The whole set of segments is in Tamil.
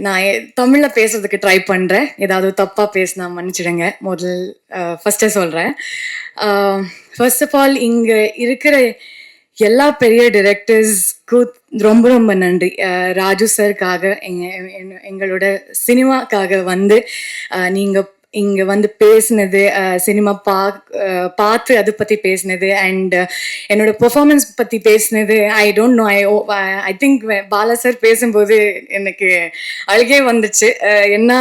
நான் தமிழ்ல பேசுறதுக்கு ட்ரை பண்றேன். ஏதாவது தப்பா பேசினா மன்னிச்சிடுங்க. முதல் ஃபர்ஸ்டே சொல்றேன். ஃபர்ஸ்ட் ஆஃப் ஆல் இங்க இருக்கிற எல்லா பெரிய டிரெக்டர்ஸ்க்கு ரொம்ப ரொம்ப நன்றி. ராஜு சருக்காக எங்க எங்களோட சினிமாக்காக வந்து நீங்கள் இங்க வந்து பேசினது சினிமா பா பார்த்து அதை பத்தி பேசினது அண்ட் என்னோட பெர்ஃபார்மன்ஸ் பத்தி பேசினது I don't know I I think Bala sir பேசும்போது எனக்கு அழுகே வந்துச்சு. என்ன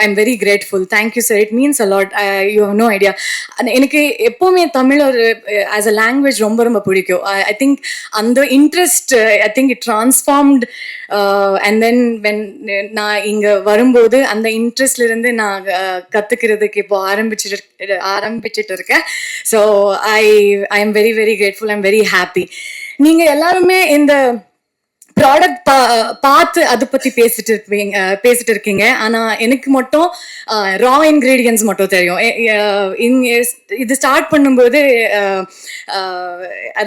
I am very grateful thank you sir it means a lot you have no idea எனக்கு எப்போவுமே தமிழ் ஒரு ஆஸ் அ லாங்குவேஜ் ரொம்ப ரொம்ப பிடிக்கும். ஐ திங்க் அந்த interest I think it transformed and then when நான் இங்கே வரும்போது அந்த இன்ட்ரெஸ்ட்லேருந்து நான் கற்றுக்கிறதுக்கு இப்போ ஆரம்பிச்சுட்டு ஆரம்பிச்சுட்டு இருக்கேன். So I I am very very grateful I'm very happy நீங்கள் எல்லாருமே இந்த ப்ராடக்ட் பா பார்த்து அதை பத்தி பேசிட்டு இருப்பீங்க பேசிட்டு இருக்கீங்க. ஆனா எனக்கு மட்டும் ரா இன்கிரீடியன்ஸ் மட்டும் தெரியும். இது ஸ்டார்ட் பண்ணும்போது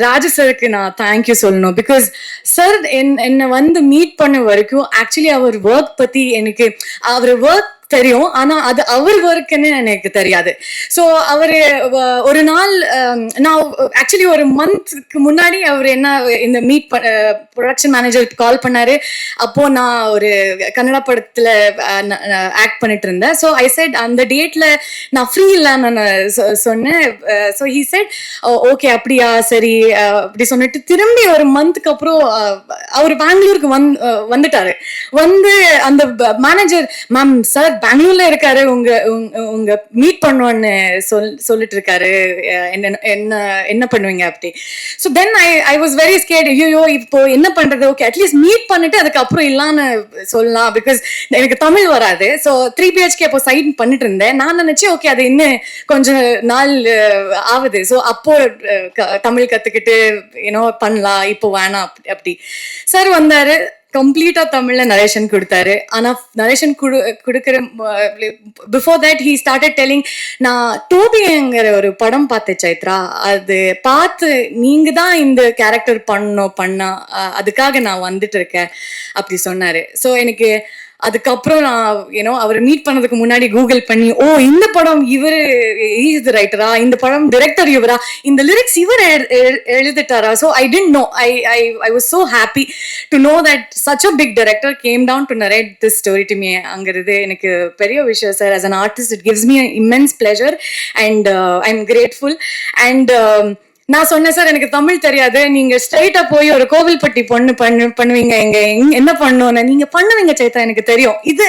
ராஜ சருக்கு நான் தேங்க்யூ சொல்லணும். பிகாஸ் சார் என் என்னை வந்து மீட் பண்ண வரைக்கும் ஆக்சுவலி அவர் ஒர்க் பத்தி எனக்கு அவர் ஒர்க் தெரியும். ஆனா அது அவர் ஒர்க்குன்னு எனக்கு தெரியாது. ஸோ அவர் ஒரு நாள் நான் ஆக்சுவலி ஒரு மந்த்க்கு முன்னாடி அவர் என்ன இந்த மீட் ப்ரொடக்ஷன் மேனேஜர் கால் பண்ணாரு. அப்போ நான் ஒரு கன்னடா படத்துல ஆக்ட் பண்ணிட்டு இருந்தேன். ஸோ ஐ செட் அந்த டேட்ல நான் ஃப்ரீ இல்லைன்னு நான் சொ- சொன்னேன். ஸோ ஹீ செட் ஓகே அப்படியா? சரி. அப்படி சொன்னிட்டு திரும்பி ஒரு மந்த்க்கு அப்புறம் அவர் பெங்களூருக்கு வந் வந்துட்டாரு. வந்து அந்த மேனேஜர் மேம் சார் பெங்களூர்ல இருக்காரு உங்க உங்க- உங்க மீட் பண்ணோன்னு சொல் சொல்லிட்டு இருக்காரு என்ன என்ன என்ன பண்ணுவீங்க அப்படி? So then I I was very scared ஐயோ இப்போ என்ன பண்றது? ஓகே அட்லீஸ்ட் மீட் பண்ணிட்டு அதுக்கப்புறம் இல்லான்னு சொல்லலாம் பிகாஸ் எனக்கு தமிழ் வராது. ஸோ த்ரீ பிஹெச்கே அப்போ சைன் பண்ணிட்டு இருந்தேன் நான் நினைச்சேன் ஓகே அது இன்னும் கொஞ்சம் நாள் ஆகுது. ஸோ அப்போ க- தமிழ் கத்துக்கிட்டு யூனோ பண்ணலாம் இப்போ வேணாம் அப்படி. சார் வந்தாரு. கம்ப்ளீட்டா தமிழ்ல நரேஷன் கொடுத்தாரு. ஆனா நரேஷன் குடு கொடுக்குற before that he started telling நான் டோபிங்கிற ஒரு படம் பார்த்தேன் சைத்ரா. அது பார்த்து நீங்க தான் இந்த கேரக்டர் பண்ணணும் பண்ணா அஹ், அதுக்காக நான் வந்துட்டு இருக்கேன் அப்படி சொன்னாரு. ஸோ எனக்கு அதுக்கப்புறம் நான் யூனோ அவரை மீட் பண்ணதுக்கு முன்னாடி கூகுள் பண்ணி ஓ இந்த படம் இவர் இஸ் ரைட்டரா இந்த படம் டிரெக்டர் இவரா? இந்த லிரிக்ஸ் இவர் எழுதிட்டாரா? So I didn't know I I I was so happy to know that such a big director came down to narrate this story to me அங்கிறது எனக்கு பெரிய விஷயம் sir as an artist it gives me immense pleasure and I am grateful and நான் சொன்னேன் சார் எனக்கு தமிழ் தெரியாது. நீங்க ஸ்ட்ரைட்டா போய் ஒரு கோவில்பட்டி பொண்ணு பண்ணு பண்ணுவீங்க. எங்க என்ன பண்ணணும்னு நீங்க பண்ணுவீங்க சைத்தா எனக்கு தெரியும். இது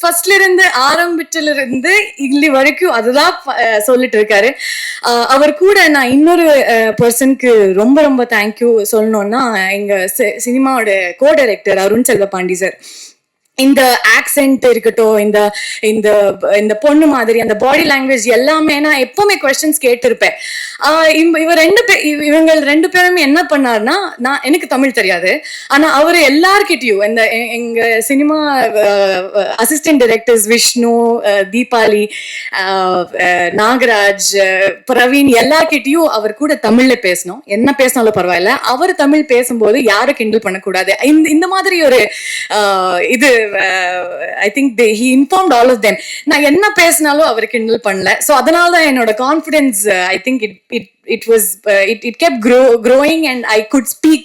ஃபர்ஸ்ட்ல இருந்து ஆரம்பிச்சல இருந்து இல்லி வரைக்கும் அதுதான் சொல்லிட்டு இருக்காரு. அஹ் அவர் கூட நான் இன்னொரு பர்சனுக்கு ரொம்ப ரொம்ப தேங்க்யூ சொல்லணும்னா எங்க சினிமாவோட கோ டைரக்டர் அருண் செல்வ பாண்டி சார். இந்த ஆக்சென்ட் இருக்கட்டும் இந்த இந்த இந்த பொண்ணு மாதிரி அந்த பாடி லாங்குவேஜ் எல்லாமே நான் எப்பவுமே கொஸ்டின்ஸ் கேட்டிருப்பேன். ஆஹ் இவ- ரெண்டு பேர் இவங்க ரெண்டு பேருமே என்ன பண்ணாருன்னா நான் எனக்கு தமிழ் தெரியாது. ஆனா அவர் எல்லார்கிட்டயும் இந்த எங்க cinema assistant directors Vishnu Deepali Nagaraj Praveen எல்லார்கிட்டயும் அவர் கூட தமிழ்ல பேசணும். என்ன பேசினாலும் பரவாயில்ல. அவர் தமிழ் பேசும்போது யாரும் கிண்டல் பண்ணக்கூடாது. இந்த இந்த மாதிரி ஒரு இது I think he informed all of them நான் என்ன பேசினாலும் அவர் கிண்டல் பண்ணல. ஸோ அதனால தான் என்னோட confidence I think it it it was uh, it, it kept grow, growing and i could speak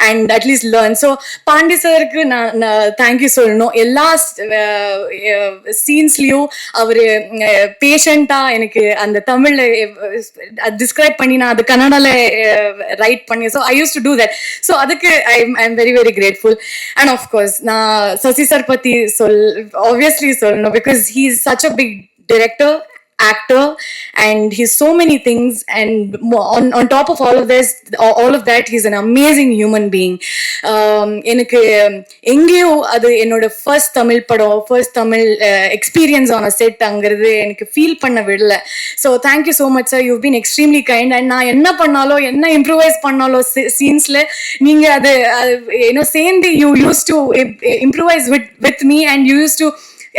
and at least learn. So Pandi சாருக்கு நான் தேங்க்யூ சொல்லணும் எல்லா சீன்ஸ்லேயும் அவர் பேஷண்ட்டாக எனக்கு அந்த தமிழ்ல டிஸ்கிரைப் பண்ணி நான் அது கன்னடால ரைட் பண்ணி so I used to do that so அதுக்கு I I am very very grateful and of course நான் சசி சார் பத்தி சொல் ஆப்வியஸ்லி சொல்லணும் because he is such a big director actor and he's so many things and mo- on on top of all of this all of that he's an amazing human being. Um, எனக்கு எங்கேயோ அது என்னோட ஃபர்ஸ்ட் தமிழ் படம் ஃபர்ஸ்ட் தமிழ் எக்ஸ்பீரியன்ஸ் ஆன செட் அங்கிறது எனக்கு ஃபீல் பண்ண விடல. So thank you so much sir you been extremely kind and நான் என்ன பண்ணாலோ என்ன இம்ப்ரூவைஸ் பண்ணாலோ சீன்ஸ்ல நீங்க அது ஏன்னோ சேர்ந்து you used to improvise with with me and you used to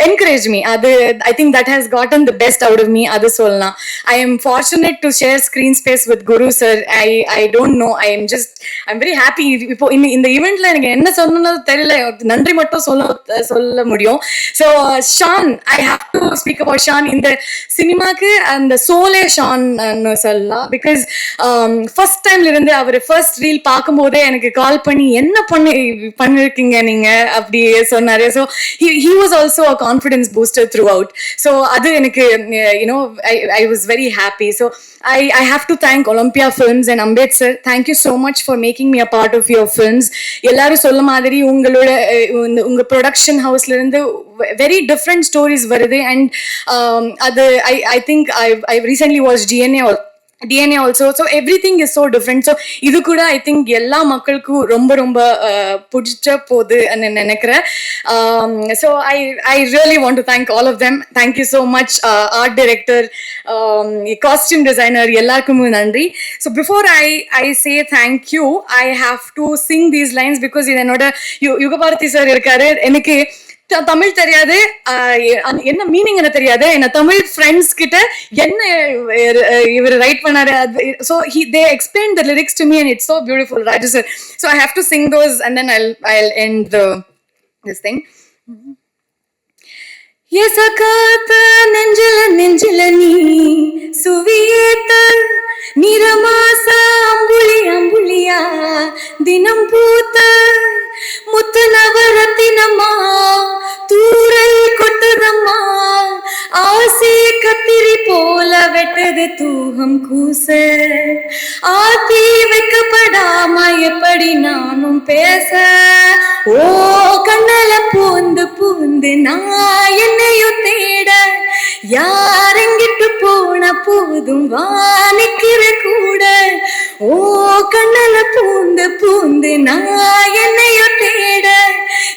encourage me அது I think that has got the best out of me அது சொல்லலாம். I am fortunate to share screen space with Guru sir I I don't know I am just I am very happy இப்போ இந்த இந்த ஈவெண்ட்ல எனக்கு என்ன சொல்லணும்னு தெரியல. நன்றி மட்டும் சொல்ல சொல்ல முடியும். So Shaan I have to speak about Shaan இந்த சினிமாக்கு அந்த சோலே ஷான் சொல்லலாம். பிகாஸ் ஃபர்ஸ்ட் டைம்ல இருந்து அவர் ஃபர்ஸ்ட் ரீல் பார்க்கும்போதே எனக்கு கால் பண்ணி என்ன பண்ணி பண்ணிருக்கீங்க நீங்க? அப்படி சொன்னாரு. So he was also a confidence booster throughout so அது எனக்கு you know I was very happy so I I have to thank Olympia films and Ambedkar thank you so much for making me a part of your films எல்லாரும் சொல்ல மாதிரி உங்களோட அஹ், உங்க ப்ரொடக்ஷன் ஹவுஸ்ல இருந்து வெரி டிஃப்ரெண்ட் ஸ்டோரிஸ் வருது. அண்ட் அது I I think I I recently was DNA DNA also so everything is so different so இது கூட ஐ திங்க் எல்லா மக்களுக்கும் ரொம்ப ரொம்ப பிடிச்ச போகுது நினைக்கிறேன். So I I really want to thank all of them thank you so much art director costume designer எல்லாருக்குமே நன்றி. So before I I say thank you I have to sing these lines because இது என்னோட யு யுகபாரதி சார் இருக்காரு. எனக்கு தமிழ் தெரியாது. என்ன மீனிங் என்ன தெரியாது. என்ன தமிழ் ஃப்ரெண்ட்ஸ் கிட்ட என்ன இவர்- ரைட் பண்ணாரு so he they explain the lyrics to me and it's so beautiful Raju sir so I have to sing those and then I I end this thing எசகாத்த வெட்டது தூகம் கூச. ஆக்கி வைக்கப்படாம எப்படி நானும் பேச. ஓ கண்ணல பூந்து பூந்து நான் என்னையும் தேட. யாரெங்கிட்டு போன போதும் வானிக்கிற கூட. ஓ கண்ணல பூந்து பூந்து நான் என்னையும் தேட.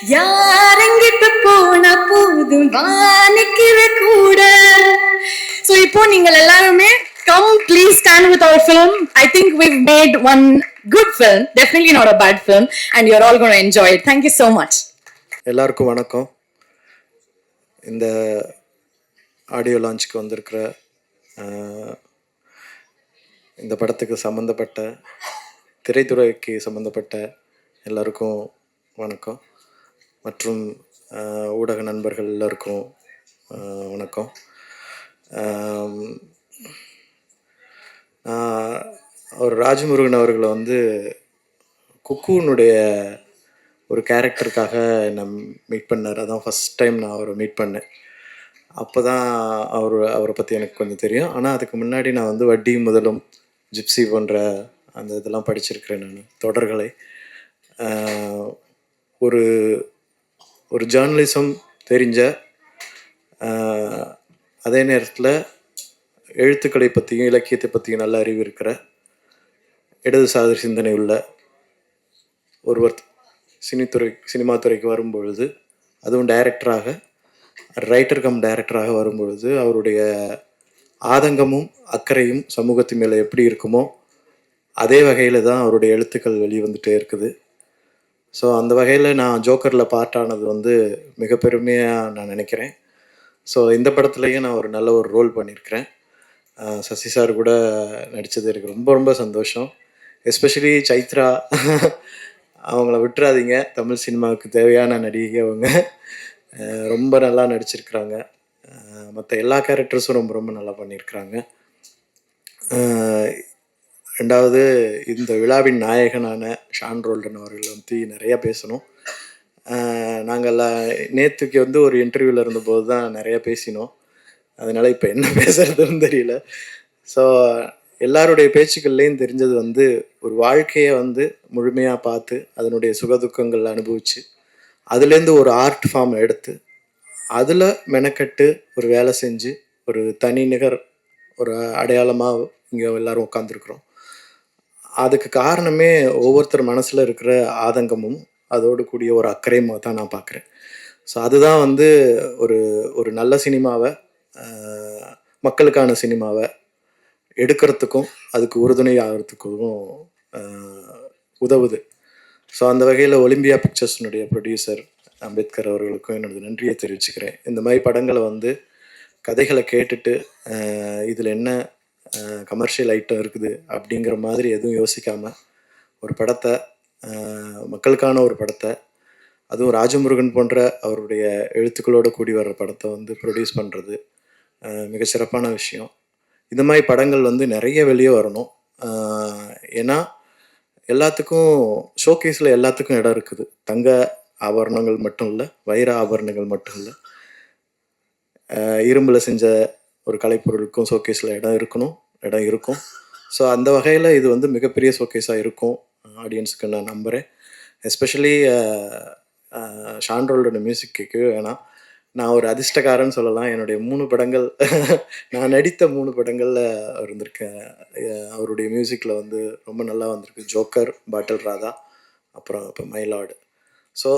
யாரெங்கிட்டு போன போதும் வானிக்கிற கூட. இப்போ நீங்கள் எல்லாருமே come please stand with our film I think we made one good film definitely not a bad film and you're all gonna enjoy it thank you so much எல்லாருக்கும் வணக்கம். இந்த ஆடியோ லான்ச்சுக்கு வந்திருக்கிற இந்த படத்துக்கு சம்மந்தப்பட்ட திரைத்துறைக்கு சம்மந்தப்பட்ட எல்லாருக்கும் வணக்கம். மற்றும் ஊடக நண்பர்கள் எல்லாருக்கும் வணக்கம். அவர் ராஜமுருகன் அவர்களை வந்து குக்குனுடைய ஒரு கேரக்டருக்காக என்னை மீட் பண்ணார். அதான் ஃபஸ்ட் டைம் நான் அவரை மீட் பண்ணேன். அப்போ தான் அவர் அவரை பற்றி எனக்கு கொஞ்சம் தெரியும். ஆனால் அதுக்கு முன்னாடி நான் வந்து வட்டி முதலும் ஜிப்சி போன்ற அந்த இதெல்லாம் படிச்சிருக்கிறேன் நான் தொடர்களை. ஒரு ஒரு ஜேர்னலிசம் தெரிஞ்ச அதே நேரத்தில் எழுத்துக்களை பற்றியும் இலக்கியத்தை பற்றியும் நல்ல அறிவு இருக்கிற இடதுசாரி சிந்தனை உள்ள ஒருவர் சினித்துறை சினிமா துறைக்கு வரும்பொழுது அதுவும் டைரக்டராக ரைட்டர் கம் டைரக்டராக வரும்பொழுது அவருடைய ஆதங்கமும் அக்கறையும் சமூகத்தின் மேலே எப்படி இருக்குமோ அதே வகையில் தான் அவருடைய எழுத்துக்கள் வெளிவந்துகிட்டே இருக்குது. ஸோ அந்த வகையில் நான் ஜோக்கரில் பார்ட்டானது வந்து மிக பெருமையாக நான் நினைக்கிறேன். ஸோ இந்த படத்துலையும் நான் ஒரு நல்ல ஒரு ரோல் பண்ணியிருக்கிறேன் சசி சார் கூட நடித்தது எனக்கு ரொம்ப ரொம்ப சந்தோஷம். எஸ்பெஷலி சைத்ரா. அவங்கள விட்டுறாதீங்க. தமிழ் சினிமாவுக்கு தேவையான நடிகை அவங்க. ரொம்ப நல்லா நடிச்சிருக்கிறாங்க. மற்ற எல்லா கேரக்டர்ஸும் ரொம்ப ரொம்ப நல்லா பண்ணியிருக்கிறாங்க ரெண்டாவது இந்த விழாவின் நாயகனான ஷான் ரோல்டன் அவர்கள் வந்து நிறையா பேசணும். நாங்கள் நேற்றுக்கு வந்து ஒரு இன்டர்வியூவில் இருந்தபோது தான் நிறைய பேசினோம். அதனால் இப்போ என்ன பேசுறதுன்னு தெரியல. ஸோ எல்லாருடைய பேச்சுக்கள்லேயும் தெரிஞ்சது வந்து ஒரு வாழ்க்கையை வந்து முழுமையாக பார்த்து அதனுடைய சுகதுக்கங்கள் அனுபவித்து அதுலேருந்து ஒரு ஆர்ட் ஃபார்ம் எடுத்து அதில் மெனக்கட்டு ஒரு வேலை செஞ்சு ஒரு தனி நிகர் ஒரு அடையாளமாக இங்கே எல்லோரும் உட்காந்துருக்குறோம் அதுக்கு காரணமே ஒவ்வொருத்தர் மனசில் இருக்கிற ஆதங்கமும் அதோடு கூடிய ஒரு அக்கறை தான் நான் பார்க்குறேன். ஸோ அதுதான் வந்து ஒரு ஒரு நல்ல சினிமாவை மக்களுக்கான சினிமாவை எடுக்கிறதுக்கும் அதுக்கு உறுதுணை ஆகிறதுக்கும் உதவுது. ஸோ அந்த வகையில் ஒலிம்பியா பிக்சர்ஸ்னுடைய ப்ரொடியூசர் அம்பேத்கர் அவர்களுக்கும் என்னோட நன்றியை தெரிவிச்சுக்கிறேன். இந்த மாதிரி படங்களை வந்து கதைகளை கேட்டுட்டு இதில் என்ன கமர்ஷியல் ஐட்டம் இருக்குது அப்படிங்கிற மாதிரி எதுவும் யோசிக்காமல் ஒரு படத்தை மக்களுக்கான ஒரு படத்தை அதுவும் ராஜமுருகன் போன்ற அவருடைய எழுத்துக்களோடு கூடி வர்ற படத்தை வந்து ப்ரொடியூஸ் பண்ணுறது மிக சிறப்பான விஷயம். இந்த மாதிரி படங்கள் வந்து நிறைய வெளியே வரணும். ஏன்னா எல்லாத்துக்கும் ஷோகேஸில் எல்லாத்துக்கும் இடம் இருக்குது. தங்க ஆபரணங்கள் மட்டும் இல்லை வைர ஆபரணங்கள் மட்டும் இல்லை. இரும்பில் செஞ்ச ஒரு கலைப்பொருளுக்கும் ஷோகேஸில் இடம் இருக்கணும் இடம் இருக்கும். ஸோ அந்த வகையில் இது வந்து மிகப்பெரிய ஷோகேஸாக இருக்கும். ஆடியன்ஸுக்கு நான் நம்புகிறேன் எஸ்பெஷலி ஷான்ரோலோட மியூசிக் கேட்கவே வேணாம். நான் ஒரு அதிர்ஷ்டக்காரன் சொல்லலாம். என்னுடைய மூணு படங்கள் நான் நடித்த மூணு படங்களில் இருந்திருக்கேன். அவருடைய மியூசிக்கில் வந்து ரொம்ப நல்லா வந்திருக்கு. ஜோக்கர் பாட்டில் ராதா அப்புறம் இப்போ மயிலாடு ஸோ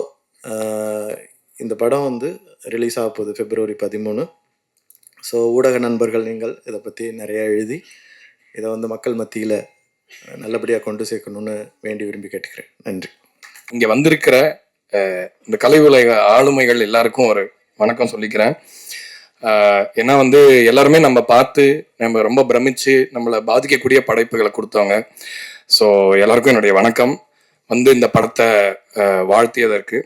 இந்த படம் வந்து ரிலீஸ் ஆக போகுது பிப்ரவரி பதிமூணு. ஸோ ஊடக நண்பர்கள் நீங்கள் இதை பற்றி நிறையா எழுதி இதை வந்து மக்கள் மத்தியில் நல்லபடியாக கொண்டு சேர்க்கணும்னு வேண்டி விரும்பி கேட்டுக்கிறேன். நன்றி. இங்கே வந்திருக்கிற இந்த கலை உலக ஆளுமைகள் எல்லாருக்கும் ஒரு வணக்கம் சொல்லிக்கிறேன். ஏன்னா வந்து எல்லாருமே நம்ம பார்த்து நம்ம ரொம்ப பிரமிச்சு நம்மளை பாதிக்கக்கூடிய படைப்புகளை கொடுத்தவங்க. ஸோ எல்லாருக்கும் என்னுடைய வணக்கம். வந்து இந்த படத்தை வாழ்த்தியதற்கு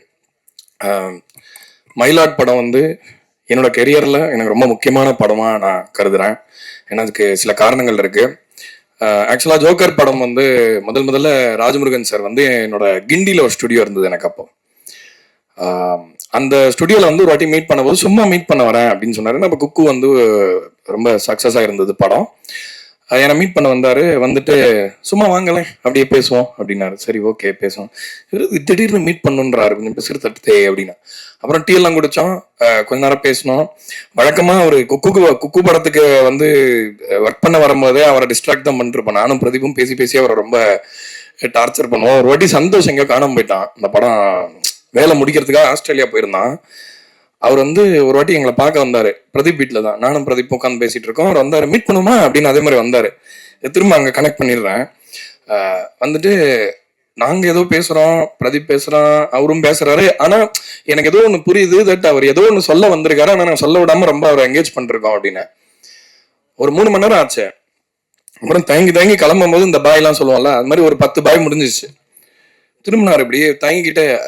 மயிலாட் படம் வந்து என்னோட கெரியரில் எனக்கு ரொம்ப முக்கியமான படமாக நான் கருதுகிறேன் ஏன்னா அதுக்கு சில காரணங்கள் இருக்குது ஆக்சுவலா ஜோக்கர் படம் வந்து முதல் முதல்ல ராஜமுருகன் சார் வந்து என்னோட கிண்டியில் ஒரு ஸ்டுடியோ இருந்தது எனக்கு அப்போ. ஆஹ் அந்த ஸ்டுடியோவில் வந்து ஒரு வாட்டி மீட் பண்ணும்போது சும்மா மீட் பண்ண வரேன் அப்படின்னு சொன்னாரு. நம்ம குக்கு வந்து ரொம்ப சக்சஸா இருந்தது படம். என்னை மீட் பண்ண வந்தாரு. வந்துட்டு சும்மா வாங்கலேன் அப்படியே பேசுவோம் அப்படின்னாரு. சரி ஓகே பேசுவோம். திடீர்னு மீட் பண்ணுன்றாரு. கொஞ்சம் பேசுகிற தட்டுதே அப்படின்னா. அப்புறம் டீ எல்லாம் குடிச்சோம். கொஞ்ச நேரம் பேசினோம். வழக்கமா ஒரு குக்கு குக்கு படத்துக்கு வந்து ஒர்க் பண்ண வரும்போதே அவரை டிஸ்ட்ராக்ட் தான் பண்ணிருப்போம். நானும் பிரதீபும் பேசி பேசி அவரை ரொம்ப டார்ச்சர் பண்ணுவோம். ஒரு வாட்டி சந்தோஷம் எங்கேயோ காணாம போயிட்டான். அந்த படம் வேலை முடிக்கிறதுக்காக ஆஸ்திரேலியா போயிருந்தான். அவர் வந்து ஒரு வாட்டி எங்களை பார்க்க வந்தாரு. பிரதீப் வீட்டில் தான். நானும் பிரதீப் உட்காந்து பேசிட்டு இருக்கோம். அவர் வந்தாரு மீட் பண்ணுமா? அப்படின்னு அதே மாதிரி வந்தாரு. திரும்ப அங்க கனெக்ட் பண்ணிடுறேன். வந்துட்டு நாங்க ஏதோ பேசுறோம் பிரதீப் பேசுறான் அவரும் பேசுறாரு. ஆனா எனக்கு ஏதோ ஒண்ணு புரியுது தட் அவர் ஏதோ ஒண்ணு சொல்ல வந்திருக்காரு. ஆனா நான் சொல்ல விடாம ரொம்ப அவர் என்கேஜ் பண்ணிருக்கோம் அப்படின்னு. ஒரு மூணு மணி நேரம் ஆச்சு. அப்புறம் தயங்கி தயங்கி கிளம்பும் போது இந்த பாய் எல்லாம் சொல்லுவோம்ல அது மாதிரி ஒரு பத்து பாய் முடிஞ்சிச்சு. திரும்பினார் இப்படி தயங்கிட்டே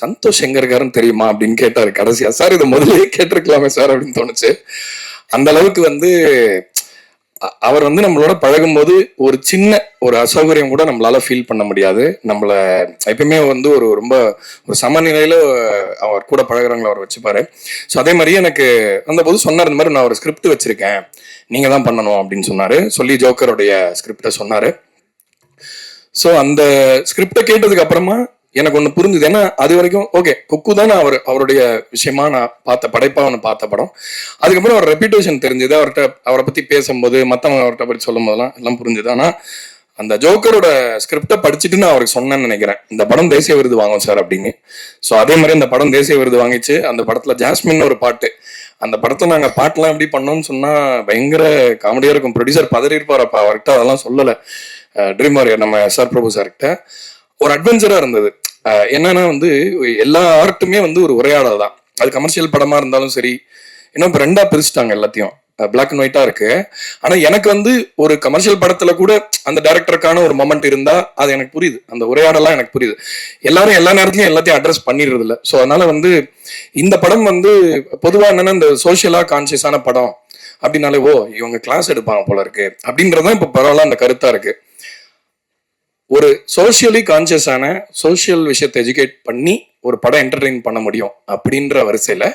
சந்தோஷ் எங்க இருக்காருன்னு தெரியுமா அப்படின்னு கேட்டாரு கடைசியா. சார் இதை முதலே கேட்டிருக்கலாமே சார் அப்படின்னு தோணுச்சு. அந்த அளவுக்கு வந்து அவர் வந்து நம்மளோட பழகும்போது ஒரு சின்ன ஒரு அசௌகரியம் கூட நம்மளால ஃபீல் பண்ண முடியாது. நம்மள எப்பயுமே வந்து ஒரு ரொம்ப ஒரு சமநிலையில அவர் கூட பழகுறவங்களை அவர் வச்சுப்பாரு. ஸோ அதே மாதிரி எனக்கு அந்த போது சொன்னார் இந்த மாதிரி நான் ஒரு ஸ்கிரிப்ட் வச்சிருக்கேன். நீங்க தான் பண்ணணும் அப்படின்னு சொன்னாரு. சொல்லி ஜோக்கருடைய ஸ்கிரிப்டை சொன்னாரு. ஸோ அந்த ஸ்கிரிப்டை கேட்டதுக்கு அப்புறமா எனக்கு ஒன்று புரிஞ்சுது. ஏன்னா அது வரைக்கும் ஓகே குக்கு தான் அவர் அவருடைய விஷயமா நான் பார்த்த படைப்பா ஒன்று பார்த்த படம். அதுக்கப்புறம் அவர் ரெப்யூட்டேஷன் தெரிஞ்சது. அவர்கிட்ட அவரை பத்தி பேசும்போது மற்றவங்க அவர்கிட்ட பற்றி சொல்லும் போதெல்லாம் எல்லாம் புரிஞ்சுது. ஆனால் அந்த ஜோக்கரோட ஸ்கிரிப்டை படிச்சுட்டு நான் அவருக்கு சொன்னேன்னு நினைக்கிறேன். இந்த படம் தேசிய விருது வாங்கும் சார் அப்படின்னு. ஸோ அதே மாதிரி அந்த படம் தேசிய விருது வாங்கிச்சு. அந்த படத்துல ஜாஸ்மின் ஒரு பாட்டு. அந்த படத்தை நாங்கள் பாட்டெல்லாம் எப்படி பண்ணோம்னு சொன்னா பயங்கர காமெடியா இருக்கும். ப்ரொடியூசர் பதறி இருப்பார் அப்ப. அவர்கிட்ட அதெல்லாம் சொல்லலை. ட்ரீம் வாரியர் நம்ம எஸ் ஆர் பிரபு சார்கிட்ட ஒரு அட்வென்ச்சரா இருந்தது. என்னன்னா வந்து எல்லா ஆர்ட்டுமே வந்து ஒரு உரையாடல் தான் அது கமர்ஷியல் படமா இருந்தாலும் சரி இன்னும் இப்போ ரெண்டா பிரிச்சுட்டாங்க எல்லாத்தையும். பிளாக் அண்ட் ஒயிட்டா இருக்கு. ஆனா எனக்கு வந்து ஒரு கமர்ஷியல் படத்துல கூட அந்த டைரக்டருக்கான ஒரு மொமெண்ட் இருந்தா அது எனக்கு புரியுது. அந்த உரையாடலாம் எனக்கு புரியுது. எல்லாரும் எல்லா நேரத்துலயும் எல்லாத்தையும் அட்ரஸ் பண்ணிடுறது இல்லை. ஸோ அதனால வந்து இந்த படம் வந்து பொதுவா என்னன்னா இந்த சோசியலா கான்சியஸான படம். அப்படின்னாலே ஓ இவங்க கிளாஸ் எடுப்பாங்க போல இருக்கு. அப்படின்றதான் இப்ப பரவாயில்ல அந்த கருத்தா இருக்கு. ஒரு சோஷியலி கான்சியஸான சோஷியல் விஷயத்தை எஜுகேட் பண்ணி ஒரு படம் என்டர்டெயின் பண்ண முடியும் அப்படின்ற வரிசையில்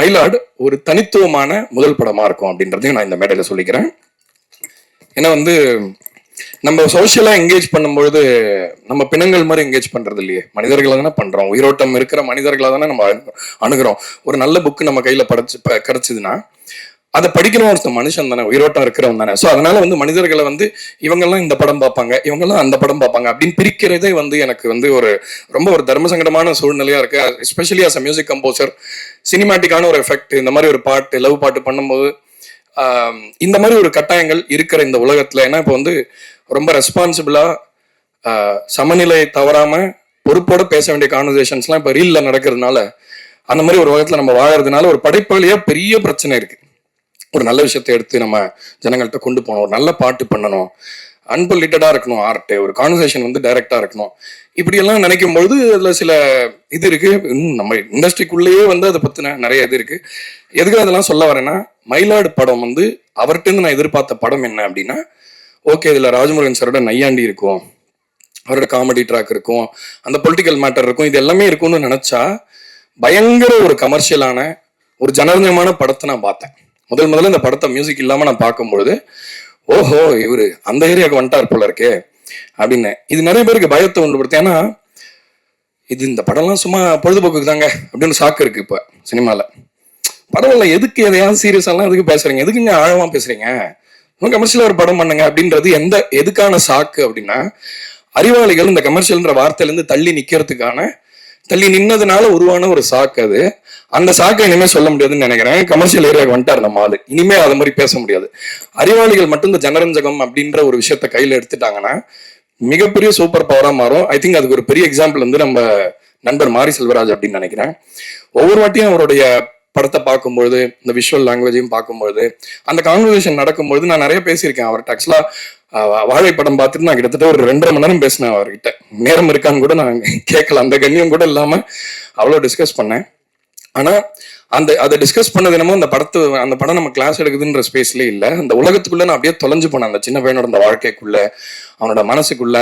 மயிலாடு ஒரு தனித்துவமான முதல் படமாக இருக்கும் அப்படின்றதையும் நான் இந்த மேடையில் சொல்லிக்கிறேன். ஏன்னா வந்து நம்ம சோஷியலாக என்கேஜ் பண்ணும்பொழுது நம்ம பிணங்கள் மாதிரி என்கேஜ் பண்ணுறது இல்லையே. மனிதர்களை தானே பண்ணுறோம் உயிரோட்டம் இருக்கிற மனிதர்களை தானே நம்ம அணு- ஒரு நல்ல புக்கு நம்ம கையில் படைச்சு ப- அதை படிக்கிறவன் ஒருத்தன் மனுஷன் தானே உயிரோட்டம் இருக்கிறவன் தானே. ஸோ அதனால வந்து மனிதர்களை வந்து இவங்கெல்லாம் இந்த படம் பார்ப்பாங்க இவங்கெல்லாம் அந்த படம் பார்ப்பாங்க அப்படின்னு பிரிக்கிறதே வந்து எனக்கு வந்து ஒரு ரொம்ப ஒரு தர்ம சங்கடமான சூழ்நிலையா இருக்கு. Especially as a music composer சினிமாட்டிக்கான ஒரு எஃபெக்ட் இந்த மாதிரி ஒரு பாட்டு லவ் பாட்டு பண்ணும்போது இந்த மாதிரி ஒரு கட்டாயங்கள் இருக்கிற இந்த உலகத்துல. ஏன்னா இப்போ வந்து ரொம்ப ரெஸ்பான்சிபிளா சமநிலை தவறாம பொறுப்போட பேச வேண்டிய கான்வர்சேஷன்ஸ்லாம் இப்போ ரீல்ல நடக்கிறதுனால அந்த மாதிரி ஒரு உலகத்துல நம்ம வாழறதுனால ஒரு படைப்பாளியா பெரிய பிரச்சனை இருக்கு. ஒரு நல்ல விஷயத்தை எடுத்து நம்ம ஜனங்கள்கிட்ட கொண்டு போகணும். ஒரு நல்ல பாட்டு பண்ணணும். அன்பொலிட்டடா இருக்கணும் ஆர்ட் ஒரு கான்வர்சேஷன் வந்து டைரக்டா இருக்கணும். இப்படியெல்லாம் நினைக்கும் பொழுது அதில் சில இது இருக்குது நம்ம இண்டஸ்ட்ரிக்குள்ளேயே வந்து அதை பற்றின நிறைய இது இருக்குது எதுக்கு அதெல்லாம் சொல்ல வரேன்னா மயிலாடு படம் வந்து அவர்கிட்டருந்து நான் எதிர்பார்த்த படம் என்ன அப்படின்னா ஓகே இதில் ராஜமுருகன் சாரோட நையாண்டி இருக்கும். அவரோட காமெடி ட்ராக் இருக்கும். அந்த பொலிட்டிக்கல் மேட்டர் இருக்கும். இது எல்லாமே இருக்கும்னு நினச்சா பயங்கர ஒரு கமர்ஷியலான ஒரு ஜனரஞ்சமான படத்தை நான் பார்த்தேன். முதல் முதல்ல இந்த படத்தை மியூசிக் இல்லாம நான் பார்க்கும்பொழுது ஓஹோ இவரு அந்த ஏரியாவுக்கு வந்துட்டார் போல இருக்கே அப்படின்னு. இது நிறைய பேருக்கு பயத்தை உண்டு ஏன்னா இது இந்த படம்லாம் சும்மா பொழுதுபோக்குக்கு தாங்க அப்படின்னு சாக்கு இருக்கு இப்ப சினிமால பரவாயில்ல எதுக்கு எதையாவது சீரியஸாலாம் எதுக்கு பேசுறீங்க? எதுக்குங்க ஆழமா பேசுறீங்க? கமர்ஷியல் ஒரு படம் பண்ணுங்க அப்படின்றது எந்த எதுக்கான சாக்கு அப்படின்னா அறிவாளிகள் இந்த கமர்ஷியல்ன்ற வார்த்தையில இருந்து தள்ளி நிக்கிறதுக்கான தள்ளி நின்னதுனால உருவான ஒரு சாக்கு அது. அந்த சாக்கை இனிமே சொல்ல முடியாதுன்னு நினைக்கிறேன். கமர்ஷியல் ஏரியாவுக்கு வந்துட்டார் நம்ம ஆளு. இனிமே அது மாதிரி பேச முடியாது. அறிவாளிகள் மட்டும் இந்த ஜனரஞ்சகம் அப்படின்ற ஒரு விஷயத்த கையில எடுத்துட்டாங்கன்னா மிகப்பெரிய சூப்பர் பவரா மாறும். ஐ திங்க் அதுக்கு ஒரு பெரிய எக்ஸாம்பிள் வந்து நம்ம நண்பர் மாரி செல்வராஜ் அப்படின்னு நினைக்கிறேன். ஒவ்வொரு வாட்டியும் அவருடைய படத்தை பார்க்கும்பொழுது இந்த விஷுவல் லாங்குவேஜையும் பார்க்கும்பொழுது அந்த கான்வர்சேஷன் நடக்கும்பொழுது நான் நிறைய பேசியிருக்கேன் அவர்கிட்ட. ஆக்சுவலாக வாழை படம் பார்த்துட்டு நான் கிட்டத்தட்ட ஒரு ரெண்டரை மணி நேரம் பேசினேன் அவர்கிட்ட. நேரம் இருக்கான்னு கூட நான் கேட்கல. அந்த கண்ணியம் கூட இல்லாமல் அவ்வளோ டிஸ்கஸ் பண்ணேன். ஆனால் அந்த அதை டிஸ்கஸ் பண்ணது என்னமோ அந்த படத்து அந்த படம் நம்ம கிளாஸ் எடுக்குதுன்ற ஸ்பேஸ்லேயே இல்லை. அந்த உலகத்துக்குள்ளே நான் அப்படியே தொலைஞ்சு போனேன். அந்த சின்ன பையனோட அந்த வாழ்க்கைக்குள்ள அவனோட மனசுக்குள்ள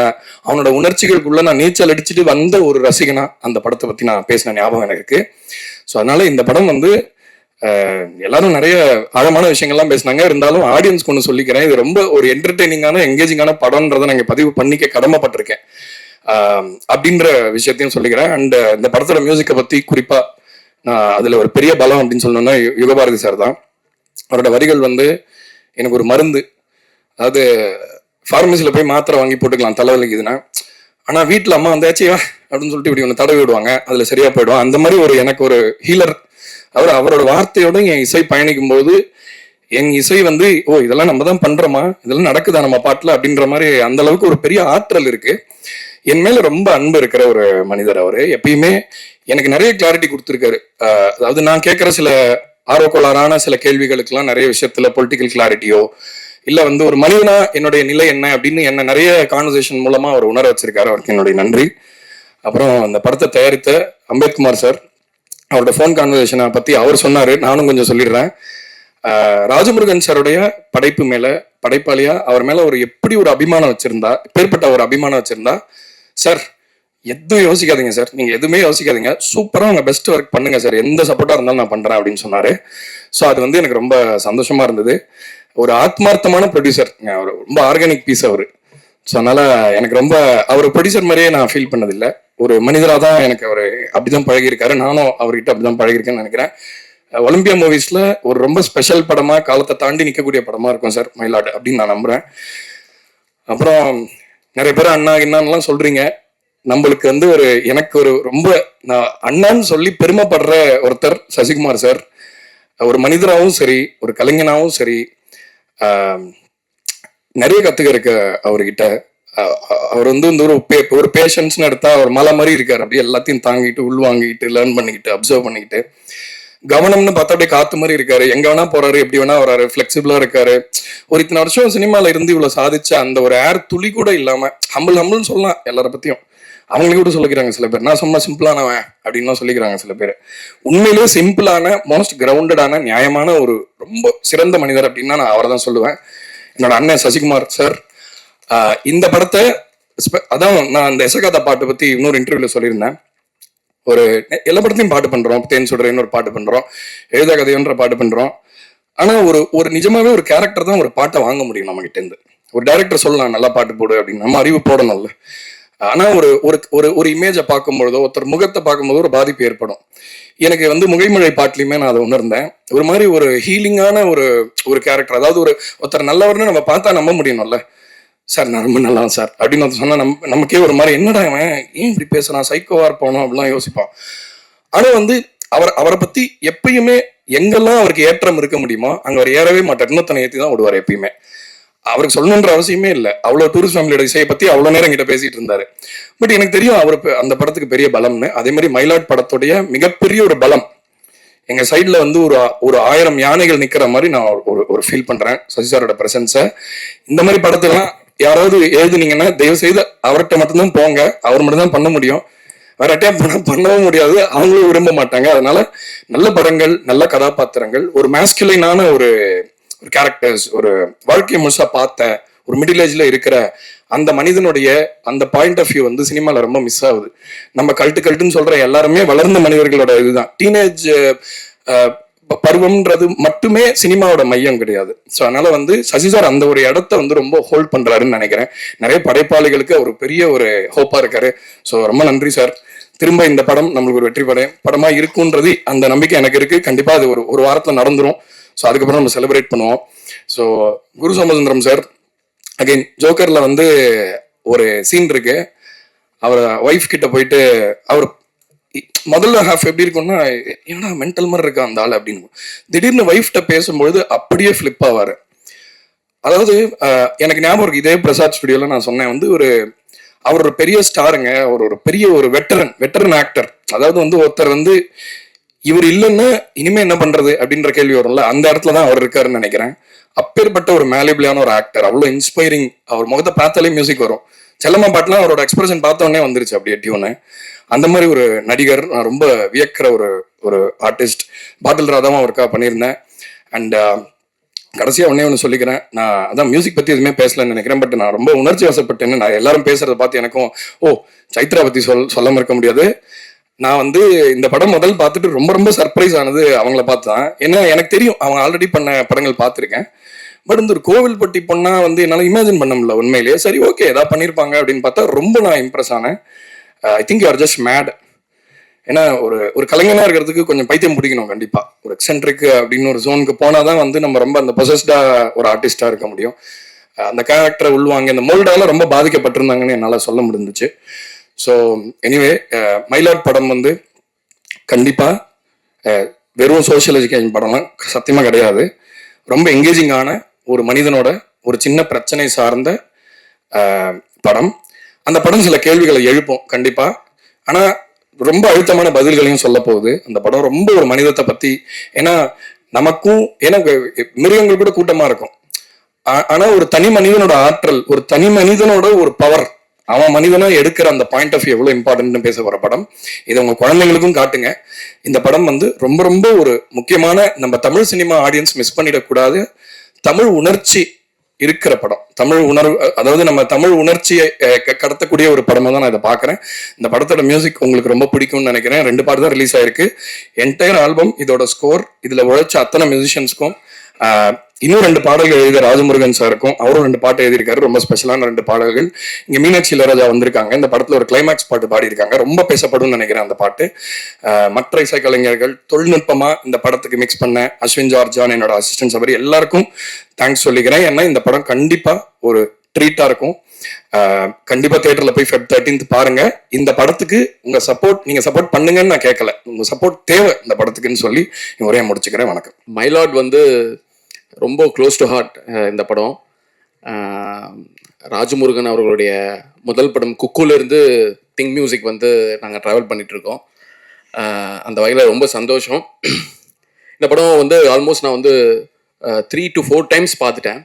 அவனோட உணர்ச்சிகளுக்குள்ள நான் நீச்சல் அடிச்சுட்டு வந்த ஒரு ரசிகனா அந்த படத்தை பற்றி நான் பேசின ஞாபகம் எனக்கு. ஸோ அதனால இந்த படம் வந்து எல்லாரும் நிறைய ஆழமான விஷயங்கள்லாம் பேசினாங்க. இருந்தாலும் ஆடியன்ஸ் ஒன்று சொல்லிக்கிறேன். இது ரொம்ப ஒரு என்டர்டெய்னிங்கான எங்கேஜிங்கான படம்ன்றதை நான் பதிவு பண்ணிக்க கடமைப்பட்டிருக்கேன். அப்படின்ற விஷயத்தையும் சொல்லிக்கிறேன். அண்ட் இந்த படத்தோட மியூசிக்கை பற்றி குறிப்பாக நான் அதில் ஒரு பெரிய பலம் அப்படின்னு சொல்லணும்னா யுகபாரதி சார் தான். அவரோட வரிகள் வந்து எனக்கு ஒரு மருந்து. அதாவது ஃபார்மசியில் போய் மாத்திரை வாங்கி போட்டுக்கலாம் தலைவலிக்குதுன்னா ஆனா வீட்டுல அம்மா வந்தாச்சு அப்படின்னு சொல்லிட்டு இப்படி ஒன்று தடவி விடுவாங்க. அதுல சரியா போயிடுவான். அந்த மாதிரி ஒரு எனக்கு ஒரு ஹீலர் அவர் அவரோட வார்த்தையோட என் இசை பயணிக்கும் போது என் இசை வந்து ஓ இதெல்லாம் நம்ம தான் பண்றோமா? இதெல்லாம் நடக்குதா நம்ம பாட்டுல? அப்படின்ற மாதிரி அந்த அளவுக்கு ஒரு பெரிய ஆற்றல் இருக்கு. என் மேல ரொம்ப அன்பு இருக்கிற ஒரு மனிதர் அவரு. எப்பயுமே எனக்கு நிறைய கிளாரிட்டி கொடுத்துருக்காரு. அதாவது நான் கேட்கிற சில ஆர்வக்கோளாறான சில கேள்விகளுக்கெல்லாம் நிறைய விஷயத்துல பொலிட்டிக்கல் கிளாரிட்டியோ இல்ல வந்து ஒரு மனிதனா என்னுடைய நிலை என்ன அப்படின்னு என்ன நிறைய கான்வர்சேஷன் மூலமா அவர் உணர வச்சிருக்காரு. அவருக்கு என்னுடைய நன்றி. அப்புறம் அந்த படத்தை தயாரித்த அம்பேத்குமார் சார் அவரோட ஃபோன் கான்வர்சேஷனை பத்தி அவர் சொன்னாரு. நானும் கொஞ்சம் சொல்லிடுறேன். ராஜமுருகன் சாருடைய படைப்பு மேல படைப்பாளியா அவர் மேல ஒரு எப்படி ஒரு அபிமானம் வச்சிருந்தா பேர்பட்ட ஒரு அபிமானம் வச்சிருந்தா சார் எதுவும் யோசிக்காதீங்க சார் நீங்கள் எதுவுமே யோசிக்காதீங்க. சூப்பராக உங்கள் பெஸ்ட் ஒர்க் பண்ணுங்கள் சார் எந்த சப்போர்ட்டாக இருந்தாலும் நான் பண்ணுறேன் அப்படின்னு சொன்னார். ஸோ அது வந்து எனக்கு ரொம்ப சந்தோஷமாக இருந்தது. ஒரு ஆத்மார்த்தமான ப்ரொடியூசர் அவர் ரொம்ப ஆர்கானிக் பீஸ் அவரு. ஸோ அதனால எனக்கு ரொம்ப அவர் ப்ரொடியூசர் மாதிரியே நான் ஃபீல் பண்ணதில்லை. ஒரு மனிதராக தான் எனக்கு அவர் அப்படிதான் பழகியிருக்காரு. நானும் அவர்கிட்ட அப்படிதான் பழகிருக்கேன்னு நினைக்கிறேன். ஒலிம்பியா மூவிஸ்ல ஒரு ரொம்ப ஸ்பெஷல் படமா காலத்தை தாண்டி நிற்கக்கூடிய படமா இருக்கும் சார் மயிலாடு அப்படின்னு நான் நம்புறேன். அப்புறம் நிறைய பேர் அண்ணா என்னான்லாம் சொல்றீங்க. நம்மளுக்கு வந்து ஒரு எனக்கு ஒரு ரொம்ப நான் அண்ணான்னு சொல்லி பெருமைப்படுற ஒருத்தர் சசிகுமார் சார். ஒரு மனிதராகவும் சரி ஒரு கலைஞனாகவும் சரி நிறைய கத்துக்க இருக்கு அவர்கிட்ட. அவர் வந்து இந்த ஒரு பே- ஒரு பேஷன்ஸ்னு எடுத்தா அவர் மலை மாதிரி இருக்காரு. அப்படியே எல்லாத்தையும் தாங்கிட்டு உள்வாங்கிட்டு லேர்ன் பண்ணிக்கிட்டு அப்சர்வ் பண்ணிக்கிட்டு. கவனம்னு பார்த்தா அப்படியே காத்து மாதிரி இருக்காரு. எங்க வேணா போறாரு எப்படி வேணா வராரு ஃபிளெக்சிபிளா இருக்காரு. ஒரு இத்தனை வருஷம் சினிமால இருந்து இவ்வளவு சாதிச்ச அந்த ஒரு ஏர் துளி கூட இல்லாம ஹம்பிள் ஹம்பிள்னு சொல்லலாம் எல்லார பத்தியும். அவங்களுக்கு கூட சொல்லிக்கிறாங்க சில பேர். நான் சும்மா சிம்பிளானவன் அப்படின்லாம் சொல்லிக்கிறாங்க சில பேர். உண்மையிலேயே சிம்பிளான மோஸ்ட் கிரவுண்டடான நியாயமான ஒரு ரொம்ப சிறந்த மனிதர் அப்படின்னா நான் அவரை தான் சொல்லுவேன். என்னோட அண்ணன் சசிகுமார் சார். இந்த படத்தை அதான் நான் அந்த எசகாதா பாட்டை பத்தி இன்னொரு இன்டர்வியூல சொல்லியிருந்தேன். ஒரு எல்லா படத்தையும் பாட்டு பண்றோம். தேன் சுடுறேன்னு ஒரு பாட்டு பண்றோம். எழுத கதைன்ற பாட்டு பண்றோம். ஆனா ஒரு ஒரு நிஜமாவே ஒரு கேரக்டர் தான் ஒரு பாட்டை வாங்க முடியும் நம்ம கிட்ட இருந்து ஒரு டைரக்டர் சொல்லலாம் நல்லா பாட்டு போடு அப்படின்னு. நம்ம அறிவு போடணும்ல. ஆனா ஒரு ஒரு ஒரு ஒரு இமேஜை பார்க்கும்பொழுதோ ஒருத்தர் முகத்தை பார்க்கும்போதோ ஒரு பாதிப்பு ஏற்படும். எனக்கு வந்து முகைமழை பாட்டிலையுமே நான் அதை உணர்ந்தேன். ஒரு மாதிரி ஒரு ஹீலிங்கான ஒரு ஒரு கேரக்டர் அதாவது ஒரு ஒருத்தர் நல்லவர்னு நம்ம பார்த்தா நம்ப முடியணும்ல சார் நான் ரொம்ப நல்லா சார். அப்படின்னு சொன்னா நம் நமக்கே ஒரு மாதிரி என்னடா அவன் ஏன் இப்படி பேசுறான்? சைக்கோவா இருப்பானோ? அப்படிலாம் யோசிப்பான். ஆனா வந்து அவர் அவரை பத்தி எப்பயுமே எங்கெல்லாம் அவருக்கு ஏற்றம் இருக்க முடியுமோ அங்க அவர் ஏறவே மாட்டார். இன்னொத்தனை ஏத்தி தான் விடுவார் எப்பயுமே. அவருக்கு சொல்லணுன்ற அவசியமே இல்லை. அவ்வளோ டூரிஸ்ட் ஃபேமிலியோட இசையை பற்றி அவ்வளோ நேரம் கிட்ட பேசிட்டு இருந்தாரு. பட் எனக்கு தெரியும் அவர் அந்த படத்துக்கு பெரிய பலம்னு. அதே மாதிரி மயிலாட் படத்துடைய மிகப்பெரிய ஒரு பலம். எங்க சைடில் வந்து ஒரு ஒரு ஆயிரம் யானைகள் நிக்கிற மாதிரி நான் ஒரு ஒரு ஃபீல் பண்றேன். சசி சாரோட பிரசன்ஸை இந்த மாதிரி படத்தெல்லாம் யாராவது எழுதுனீங்கன்னா தயவு செய்து அவர்கிட்ட மட்டும்தான் போங்க. அவர் மட்டும்தான் பண்ண முடியும். வேற டைம் பண்ணவும் முடியாது. அவங்களும் விரும்ப மாட்டாங்க. அதனால நல்ல படங்கள் நல்ல கதாபாத்திரங்கள் ஒரு மேஸ்குலைனான ஒரு ஒரு கேரக்டர்ஸ் ஒரு வாழ்க்கையை முழுசா பார்த்த ஒரு மிடில் ஏஜ்ல இருக்கிற அந்த மனிதனுடைய அந்த பாயிண்ட் ஆஃப் வியூ வந்து சினிமால ரொம்ப மிஸ் ஆகுது. நம்ம கல்ட்டு கல்ட்டுன்னு சொல்ற எல்லாருமே வளர்ந்த மனிதர்களோட இதுதான். டீனேஜ் பருவம்ன்றது மட்டுமே சினிமாவோட மையம் கிடையாது. ஸோ அதனால வந்து சசி சார் அந்த ஒரு இடத்த வந்து ரொம்ப ஹோல்ட் பண்றாருன்னு நினைக்கிறேன். நிறைய படைப்பாளிகளுக்கு அவர் பெரிய ஒரு ஹோப்பா இருக்காரு. ஸோ ரொம்ப நன்றி சார். திரும்ப இந்த படம் நம்மளுக்கு ஒரு வெற்றி படம் படமா இருக்குன்றது அந்த நம்பிக்கை எனக்கு இருக்கு. கண்டிப்பா அது ஒரு ஒரு வாரத்துல நடந்துரும். ஸோ அதுக்கப்புறம் நம்ம செலிப்ரேட் பண்ணுவோம். So Guru Somasundaram sir again ஜோக்கரில் வந்து ஒரு சீன் இருக்கு. அவர் ஒய்ஃப் கிட்ட போயிட்டு அவர் முதல்ல ஹாஃப் எப்படி இருக்கும்னா ஏன்னா மென்டல் மாதிரி இருக்கா அந்த ஆள் அப்படின்னு. திடீர்னு ஒய்ஃப்ட்ட பேசும்பொழுது அப்படியே ஃப்ளிப் ஆவார். அதாவது எனக்கு ஞாபகம் இருக்கு இதே பிரசாத் ஸ்டுடியோல நான் சொன்னேன் வந்து ஒரு அவர் ஒரு பெரிய ஸ்டாருங்க அவர் ஒரு பெரிய ஒரு வெட்டரன் வெட்டரன் ஆக்டர் அதாவது வந்து ஒருத்தர் வந்து இவர் இல்லைன்னா இனிமே என்ன பண்றது அப்படின்ற கேள்வி வரும்ல? அந்த இடத்துல தான் அவர் இருக்காருன்னு நினைக்கிறேன். அப்பேற்பட்ட ஒரு மேலிபிளான ஒரு ஆக்டர் அவ்வளோ இன்ஸ்பைரிங் அவர் முகத்தை பார்த்தாலே மியூசிக் வரும். செல்லம்மா பாட்டுலாம் அவரோட எக்ஸ்பிரஷன் பார்த்த வந்துருச்சு அப்படியே டியூனு அந்த மாதிரி ஒரு நடிகர் நான் ரொம்ப வியக்கிற ஒரு ஒரு ஆர்டிஸ்ட் பாட்டில் ராதாவும் அவருக்காக பண்ணியிருந்தேன். அண்ட் கடைசியாக ஒண்ணே ஒன்று சொல்லிக்கிறேன். நான் அதான் மியூசிக் பற்றி எதுவுமே பேசலன்னு நினைக்கிறேன். பட் நான் ரொம்ப உணர்ச்சி வசப்பட்டேன்னு நான் எல்லாரும் பேசுறத பார்த்து எனக்கும் ஓ சைத்ரா பற்றி சொல் சொல்ல இருக்க முடியாது. நான் வந்து இந்த படம் முதல் பார்த்துட்டு ரொம்ப ரொம்ப சர்ப்ரைஸ் ஆனது அவங்கள பார்த்து தான் ஏன்னா எனக்கு தெரியும் அவங்க ஆல்ரெடி பண்ண படங்கள் பார்த்துருக்கேன். பட் இந்த ஒரு கோவில்பட்டி பொண்ணா வந்து என்னால் இமேஜின் பண்ண முடியல உண்மையிலேயே. சரி ஓகே ஏதாவது பண்ணியிருப்பாங்க அப்படின்னு பார்த்தா ரொம்ப நான் இம்ப்ரெஸ் ஆனேன். I think you are just mad ஏன்னா ஒரு ஒரு கலைஞனா இருக்கிறதுக்கு கொஞ்சம் பைத்தியம் பிடிக்கணும் கண்டிப்பா. ஒரு எக்ஸென்ட்ரிக் அப்படின்னு ஒரு ஜோனுக்கு போனாதான் வந்து நம்ம ரொம்ப அந்த பொசஸ்டா ஒரு ஆர்டிஸ்டா இருக்க முடியும். Uh, அந்த கேரக்டரை உள்வாங்க இந்த மோல்டால ரொம்ப பாதிக்கப்பட்டிருந்தாங்கன்னு என்னால சொல்ல முடிஞ்சிச்சு. ஸோ எனிவே மயிலாட் படம் வந்து கண்டிப்பாக uh, வெறும் சோஷியல் எஜுகேஷன் படம்லாம் சத்தியமாக கிடையாது. ரொம்ப எங்கேஜிங்கான ஒரு மனிதனோட ஒரு சின்ன பிரச்சனை சார்ந்த uh, படம். அந்த படம் சில கேள்விகளை எழுப்போம் கண்டிப்பாக ஆனால் ரொம்ப அழுத்தமான பதில்களையும் சொல்ல போகுது. அந்த படம் ரொம்ப ஒரு மனிதத்தை பற்றி ஏன்னா நமக்கும் ஏன்னா மிருகங்கள் கூட கூட்டமாக இருக்கும். ஆனால் ஒரு தனி மனிதனோட ஆற்றல் ஒரு தனி மனிதனோட ஒரு பவர் அவன் மனிதனா எடுக்கிற அந்த பாயிண்ட் ஆஃப் எவ்வளவு இம்பார்ட்டன்ட்னு பேச வர படம். இதை உங்க குழந்தைங்களுக்கும் காட்டுங்க. இந்த படம் வந்து ரொம்ப ரொம்ப ஒரு முக்கியமான நம்ம தமிழ் சினிமா ஆடியன்ஸ் மிஸ் பண்ணிடக்கூடாது. தமிழ் உணர்ச்சி இருக்கிற படம். தமிழ் உணர்வு அதாவது நம்ம தமிழ் உணர்ச்சியை க- கடத்தக்கூடிய ஒரு படமாக தான் நான் இதை பார்க்குறேன். இந்த படத்தோட மியூசிக் உங்களுக்கு ரொம்ப பிடிக்கும்னு நினைக்கிறேன். ரெண்டு பாட்டு தான் ரிலீஸ் ஆயிருக்கு. என்டையர் ஆல்பம் இதோட ஸ்கோர் இதில் உழைச்ச அத்தனை மியூசிஷியன்ஸ்க்கும் இன்னும் ரெண்டு பாடல்கள் எழுதிய ராஜமுருகன் சாருக்கும் அவரும் ரெண்டு பாட்டு எழுதியிருக்காரு. ரொம்ப ஸ்பெஷலான ரெண்டு பாடல்கள். இங்க மீனாட்சி இளராஜா வந்திருக்காங்க. இந்த படத்துல ஒரு கிளைமேக்ஸ் பாட்டு பாடியிருக்காங்க. ரொம்ப பேசப்படும்னு நினைக்கிறேன் அந்த பாட்டு. மற்ற இசைக்கலைஞர்கள் தொழில்நுட்பமா இந்த படத்துக்கு மிக்ஸ் பண்ண அஸ்வின் ஜார்ஜான் என்னோட அசிஸ்டன்ஸ் அவர் எல்லாருக்கும் தேங்க்ஸ் சொல்லிக்கிறேன். ஏன்னா இந்த படம் கண்டிப்பா ஒரு ட்ரீட்டா இருக்கும். கண்டிப்பா தேட்டர்ல போய் ஃபெப் தேர்ட்டீன்த் பாருங்க. இந்த படத்துக்கு உங்க சப்போர்ட் நீங்க சப்போர்ட் பண்ணுங்கன்னு நான் கேட்கல உங்க சப்போர்ட் தேவை இந்த படத்துக்குன்னு சொல்லி ஒரே முடிச்சுக்கிறேன். வணக்கம். மைலாட் வந்து ரொம்ப க்ளோஸ் டு ஹார்ட் இந்த படம். ராஜமுருகன் அவர்களுடைய முதல் படம் குக்குலேருந்து திங் மியூசிக் வந்து நாங்கள் ட்ராவல் பண்ணிகிட்ருக்கோம் அந்த வகையில் ரொம்ப சந்தோஷம். இந்த படம் வந்து ஆல்மோஸ்ட் நான் வந்து த்ரீ டு ஃபோர் டைம்ஸ் பார்த்துட்டேன்.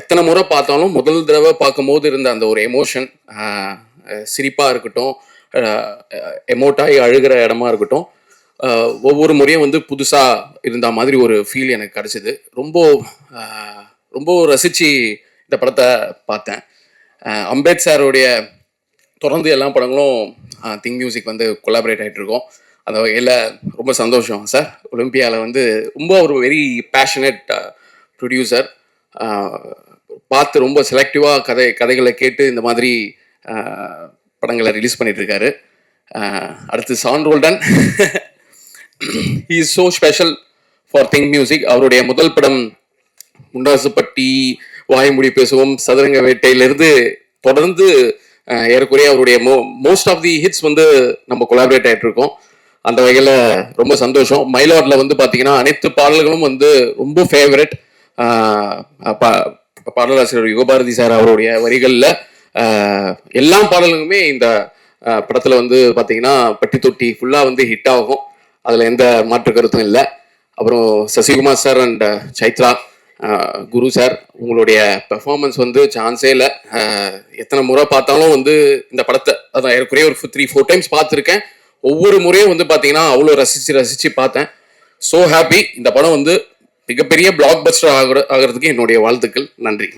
எத்தனை முறை பார்த்தாலும் முதல் தடவை பார்க்கும்போது இருந்த அந்த ஒரு எமோஷன் சிரிப்பாக இருக்கட்டும் எமோட்டாகி அழுகிற இடமா இருக்கட்டும். ஒவ்வொரு முறையும் வந்து புதுசாக இருந்த மாதிரி ஒரு ஃபீல் எனக்கு கிடச்சிது. ரொம்ப ரொம்ப ரசித்து இந்த படத்தை பார்த்தேன். அம்பேத் சாருடைய தொடர்ந்து எல்லா படங்களும் திங் மியூசிக் வந்து கொலாபரேட் ஆகிட்ருக்கோம் அந்த வகையில் ரொம்ப சந்தோஷம் சார். ஒலிம்பியாவில் வந்து ரொம்ப ஒரு வெரி பேஷனேட் ப்ரொடியூசர் பார்த்து ரொம்ப செலக்டிவாக கதை கதைகளை கேட்டு இந்த மாதிரி படங்களை ரிலீஸ் பண்ணிட்டு அடுத்து Sean Roldan is so special for think music அவருடைய முதல் படம் முண்டாசுப்பட்டி வாய்மொழி பேசுவோம் சதுரங்க வேட்டையிலிருந்து தொடர்ந்து ஏறக்குறைய அவருடைய மோ மோஸ்ட் ஆஃப் தி ஹிட்ஸ் வந்து நம்ம கொலாபரேட் ஆகிட்டு இருக்கோம். அந்த வகையில் ரொம்ப சந்தோஷம். மயிலாட்டில் வந்து பார்த்தீங்கன்னா அனைத்து பாடல்களும் வந்து ரொம்ப ஃபேவரட் பா- பாடலாசிரியர் யுகபாரதி சார் அவருடைய வரிகளில் எல்லா பாடல்களுமே இந்த படத்தில் வந்து பார்த்தீங்கன்னா பட்டி தொட்டி ஃபுல்லாக வந்து ஹிட் ஆகும். அதில் எந்த மாற்று கருத்தும் இல்லை. அப்புறம் Sasikumar sir and uh, Chaitra uh, Guru sir உங்களுடைய பெர்ஃபார்மன்ஸ் வந்து சான்ஸே இல்லை. Uh, எத்தனை முறை பார்த்தாலும் வந்து இந்த படத்தை அதான் ஏற்குறைய ஒரு த்ரீ ஃபோர் டைம்ஸ் பார்த்துருக்கேன். ஒவ்வொரு முறையும் வந்து பார்த்தீங்கன்னா அவ்வளோ ரசித்து ரசித்து பார்த்தேன். ஸோ ஹாப்பி இந்த படம் வந்து மிகப்பெரிய பிளாக் பஸ்டர் ஆகிற ஆகிறதுக்கு என்னுடைய வாழ்த்துக்கள். நன்றி.